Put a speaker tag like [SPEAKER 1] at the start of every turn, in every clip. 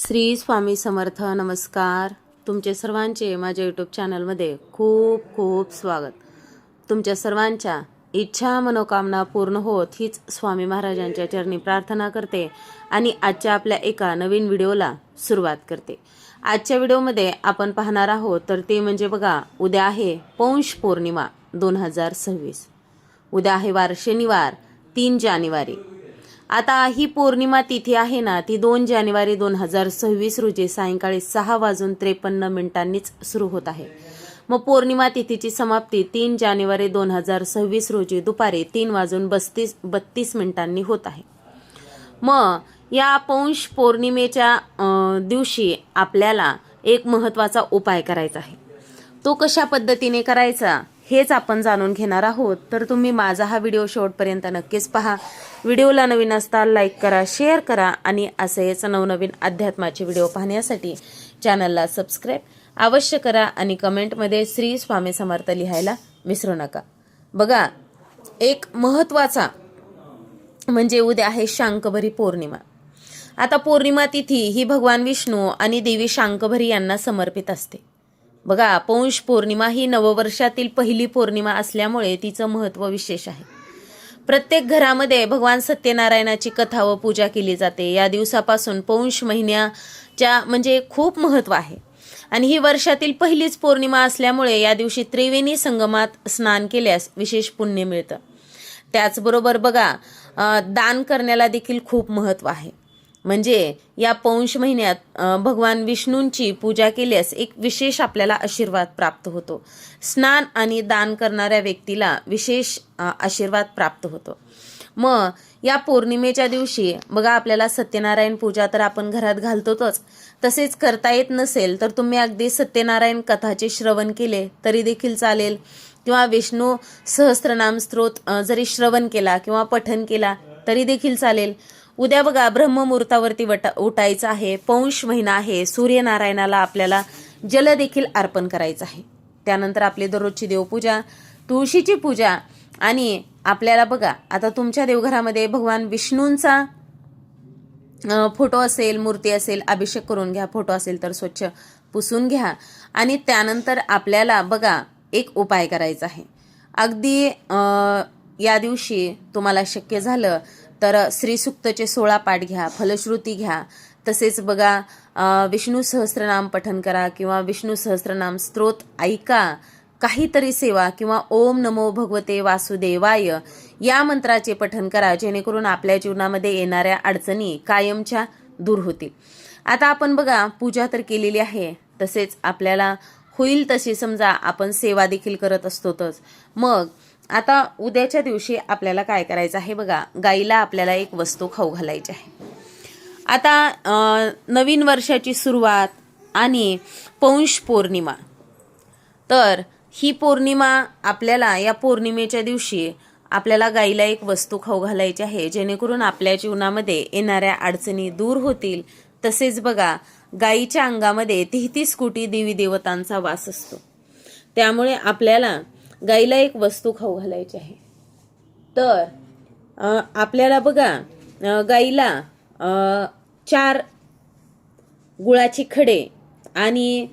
[SPEAKER 1] श्री स्वामी समर्थ नमस्कार. तुमचे सर्वांचे माझ्या यूट्यूब चॅनलमध्ये खूप खूप स्वागत. तुमच्या सर्वांच्या इच्छा मनोकामना पूर्ण होत हीच स्वामी महाराजांच्या चरणी प्रार्थना करते आणि आजच्या आपल्या एका नवीन व्हिडिओला सुरुवात करते. आजच्या व्हिडिओमध्ये आपण पाहणार आहोत तर ते म्हणजे बघा उद्या आहे पौंश पौर्णिमा दोन हजार सव्वीस. उद्या आहे वार शनिवार तीन जानेवारी. आता ही पौर्णिमा तिथी आहे ना ती दोन जानेवारी दोन हजार सव्वीस रोजी सायंकाळी सहा वाजून त्रेपन्न मिनिटांनीच सुरू होत आहे. मग पौर्णिमा तिथीची समाप्ती तीन जानेवारी दोन हजार सव्वीस रोजी दुपारी तीन वाजून बस्तीस बत्तीस मिनिटांनी होत आहे. मग या पौंश पौर्णिमेच्या दिवशी आपल्याला एक महत्त्वाचा उपाय करायचा आहे. तो कशा पद्धतीने करायचा? हेच आपण जाणून घेणार आहोत. तर तुम्ही माझा हा व्हिडिओ शेवटपर्यंत नक्कीच पहा. व्हिडिओला नवीन असता लाईक करा शेअर करा आणि असेच नवनवीन अध्यात्माचे व्हिडिओ पाहण्यासाठी चॅनलला सबस्क्राईब अवश्य करा आणि कमेंटमध्ये श्री स्वामी समर्थ लिहायला विसरू नका. बघा एक महत्त्वाचा म्हणजे उद्या आहे शांकभरी पौर्णिमा. आता पौर्णिमा तिथी ही भगवान विष्णू आणि देवी शांकभरी यांना समर्पित असते. बघा पौंष पौर्णिमा ही नववर्षातील पहिली पौर्णिमा असल्यामुळे तिचं महत्त्व विशेष आहे. प्रत्येक घरामध्ये भगवान सत्यनारायणाची कथा व पूजा केली जाते. या दिवसापासून पौंष महिन्याच्या म्हणजे खूप महत्त्व आहे. आणि ही वर्षातील पहिलीच पौर्णिमा असल्यामुळे या दिवशी त्रिवेणी संगमात स्नान केल्यास विशेष पुण्य मिळतं. त्याचबरोबर बघा दान करण्याला देखील खूप महत्त्व आहे. म्हणजे या पौंश महिन्यात भगवान विष्णूंची पूजा केल्यास एक विशेष आपल्याला आशीर्वाद प्राप्त होतो. स्नान आणि दान करणाऱ्या व्यक्तीला विशेष आशीर्वाद प्राप्त होतो. मग या पौर्णिमेच्या दिवशी बघा आपल्याला सत्यनारायण पूजा तर आपण घरात घालतोच तसेच करता येत नसेल तर तुम्ही अगदी सत्यनारायण कथाचे श्रवण केले तरी देखील चालेल. किंवा विष्णू सहस्त्रनाम स्त्रोत जरी श्रवण केला किंवा पठन केला तरी देखील चालेल. उद्या बघा ब्रह्ममुहूर्तावरती वटा उठायचं आहे. पौंश महिना आहे. सूर्यनारायणाला आपल्याला जल देखील अर्पण करायचं आहे. त्यानंतर आपली दररोजची देवपूजा तुळशीची पूजा आणि आपल्याला बघा आता तुमच्या देवघरामध्ये भगवान विष्णूंचा फोटो असेल मूर्ती असेल अभिषेक करून घ्या फोटो असेल तर स्वच्छ पुसून घ्या. आणि त्यानंतर आपल्याला बघा एक उपाय करायचा आहे. अगदी या दिवशी तुम्हाला शक्य झालं तर श्रीसुक्तचे सोळा पाठ घ्या फलश्रुती घ्या. तसेच बघा विष्णू सहस्रनाम पठन करा किंवा विष्णू सहस्रनाम स्त्रोत ऐका. काहीतरी सेवा किंवा ओम नमो भगवते वासुदेवाय या मंत्राचे पठन करा जेणेकरून आपल्या जीवनामध्ये येणाऱ्या अडचणी कायमच्या दूर होतील. आता आपण बघा पूजा तर केलेली आहे. तसेच आपल्याला होईल तशी समजा आपण सेवा देखील करत असतोतच. मग आता उद्याच्या दिवशी आपल्याला काय करायचं आहे बघा गाईला आपल्याला एक वस्तू खाऊ घालायची आहे. आता नवीन वर्षाची सुरुवात आणि पौंष पौर्णिमा. तर ही पौर्णिमा आपल्याला या पौर्णिमेच्या दिवशी आपल्याला गाईला एक वस्तू खाऊ घालायची आहे जेणेकरून आपल्या जीवनामध्ये येणाऱ्या अडचणी दूर होतील. तसेच बघा गाईच्या अंगामध्ये तेहतीस कोटी देवी देवतांचा वास असतो. त्यामुळे आपल्याला गाईला एक वस्तू खाऊ घालायची आहे. तर आपल्याला बघा गाईला चार गुळाची खडे आणि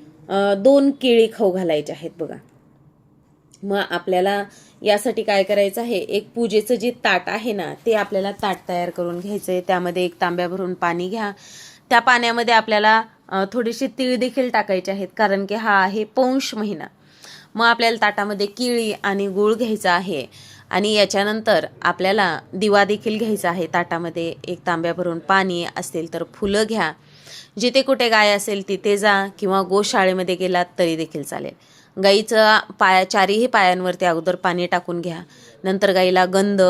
[SPEAKER 1] दोन केळी खाऊ घालायचे आहेत बघा. मग आपल्याला यासाठी काय करायचं आहे? एक पूजेचं जे ताट आहे ना ते आपल्याला ताट तयार करून घ्यायचं आहे. त्यामध्ये एक तांब्या भरून पाणी घ्या. त्या पाण्यामध्ये आपल्याला थोडीशी थोडेसे तीळ देखील टाकायचे आहेत कारण की हा आहे पौंश महिना. मग आपल्याला ताटामध्ये केळी आणि गूळ घ्यायचा आहे. आणि याच्यानंतर आपल्याला दिवा देखील घ्यायचा आहे. ताटामध्ये एक तांब्या भरून पाणी असेल तर फुलं घ्या. जिथे कुठे गाय असेल तिथे जा किंवा गोशाळेमध्ये गेलात तरी देखील चालेल. गाईचं पाया चारीही पायांवरती अगोदर पाणी टाकून घ्या. नंतर गाईला गंध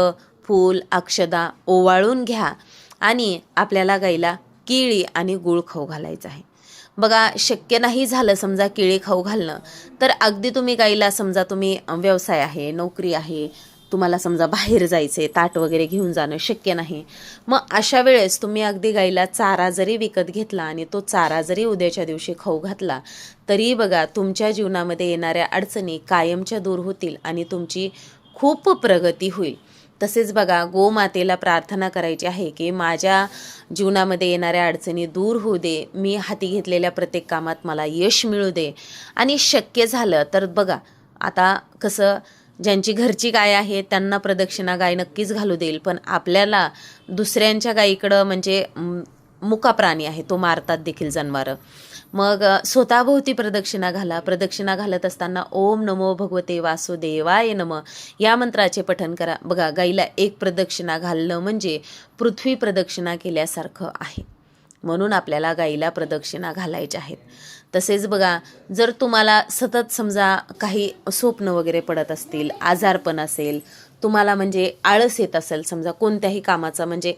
[SPEAKER 1] फूल अक्षदा ओवाळून घ्या. आणि आपल्याला गाईला केळी आणि गूळ खाऊ घालायचं आहे. बघा शक्य नाही झालं समजा केळी खाऊ घालणं तर अगदी तुम्ही गाईला समजा तुम्ही व्यवसाय आहे नोकरी आहे तुम्हाला समजा बाहेर जायचे ताट वगैरे घेऊन जाणं शक्य नाही. मग अशा वेळेस तुम्ही अगदी गाईला चारा जरी विकत घेतला आणि तो चारा जरी उद्याच्या दिवशी खाऊ घातला तरी बघा तुमच्या जीवनामध्ये येणाऱ्या अडचणी कायमच्या दूर होतील आणि तुमची खूप प्रगती होईल. तसेच बघा गोमातेला प्रार्थना करायची आहे की माझ्या जीवनामध्ये येणाऱ्या अडचणी दूर होऊ दे मी हाती घेतलेल्या प्रत्येक कामात मला यश मिळू दे. आणि शक्य झालं तर बघा आता कसं ज्यांची घरची गाय आहे त्यांना प्रदक्षिणा गाय नक्कीच घालू देईल पण आपल्याला दुसऱ्यांच्या गायीकडं म्हणजे मुका प्राणी आहे तो मारतात देखील जनावरं. मग स्वतःभोवती प्रदक्षिणा घाला. प्रदक्षिणा घालत असताना ओम नमो भगवते वासुदेवाय नम. या मंत्राचे पठन करा. बघा गाईला एक प्रदक्षिणा घालणं म्हणजे पृथ्वी प्रदक्षिणा केल्यासारखं आहे. म्हणून आपल्याला गाईला प्रदक्षिणा घालायच्या आहेत. तसेच बघा जर तुम्हाला सतत समजा काही स्वप्न वगैरे पडत असतील आजारपण असेल तुम्हाला म्हणजे आळस येत असेल समजा कोणत्याही कामाचा म्हणजे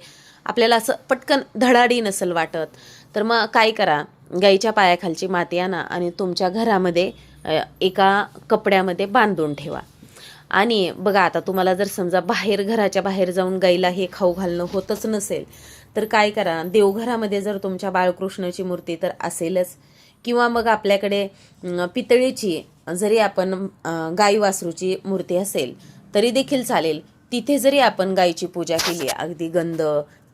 [SPEAKER 1] आपल्याला असं पटकन धडाडी नसेल वाटत तर मग काय करा गाईच्या पायाखालची माती आणा आणि तुमच्या घरामध्ये एका कपड्यामध्ये बांधून ठेवा. आणि बघा आता तुम्हाला जर समजा बाहेर घराच्या बाहेर जाऊन गाईला हे खाऊ घालणं होतच नसेल तर काय करा? देवघरामध्ये जर तुमच्या बाळकृष्णाची मूर्ती तर असेलच. किंवा मग आपल्याकडे पितळीची पितळेची जरी आपण गाई वासरूची मूर्ती असेल तरी देखील चालेल. तिथे जरी आपण गाईची पूजा केली अगदी गंध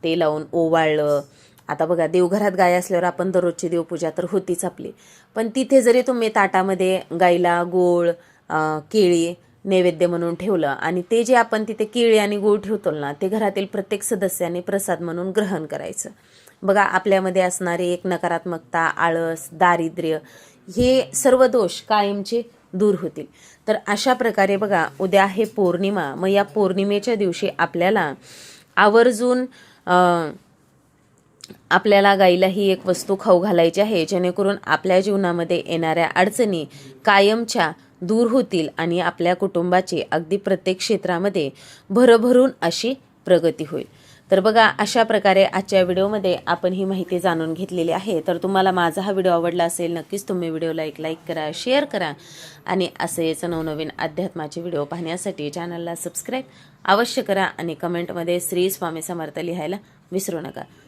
[SPEAKER 1] ते लावून ओवाळलं आता बघा देवघरात गाय असल्यावर आपण दररोजची देवपूजा तर होतीच आपली. पण तिथे जरी तुम्ही ताटामध्ये गाईला गोळ केळी नैवेद्य म्हणून ठेवलं आणि ते जे आपण तिथे केळी आणि गूळ ठेवतो ना ते घरातील प्रत्येक सदस्याने प्रसाद म्हणून ग्रहण करायचं. बघा आपल्यामध्ये असणारी एक नकारात्मकता आळस दारिद्र्य हे सर्व दोष कायमचे दूर होतील. तर अशा प्रकारे बघा उद्या आहे पौर्णिमा. मग या पौर्णिमेच्या दिवशी आपल्याला आवर्जून आपल्याला गाईला ही एक वस्तू खाऊ घालायची आहे जेणेकरून आपल्या जीवनामध्ये येणाऱ्या अडचणी कायमच्या दूर होतील आणि आपल्या कुटुंबाची अगदी प्रत्येक क्षेत्रामध्ये भरभरून अशी प्रगती होईल. तर बघा अशा प्रकारे आजच्या व्हिडिओमध्ये आपण ही माहिती जाणून घेतलेली आहे. तर तुम्हाला माझा हा व्हिडिओ आवडला असेल नक्कीच तुम्ही व्हिडिओला एक लाईक करा शेअर करा आणि असेच नवनवीन अध्यात्माचे व्हिडिओ पाहण्यासाठी चॅनलला सबस्क्राईब अवश्य करा आणि कमेंटमध्ये श्री स्वामी समर्थ लिहायला विसरू नका.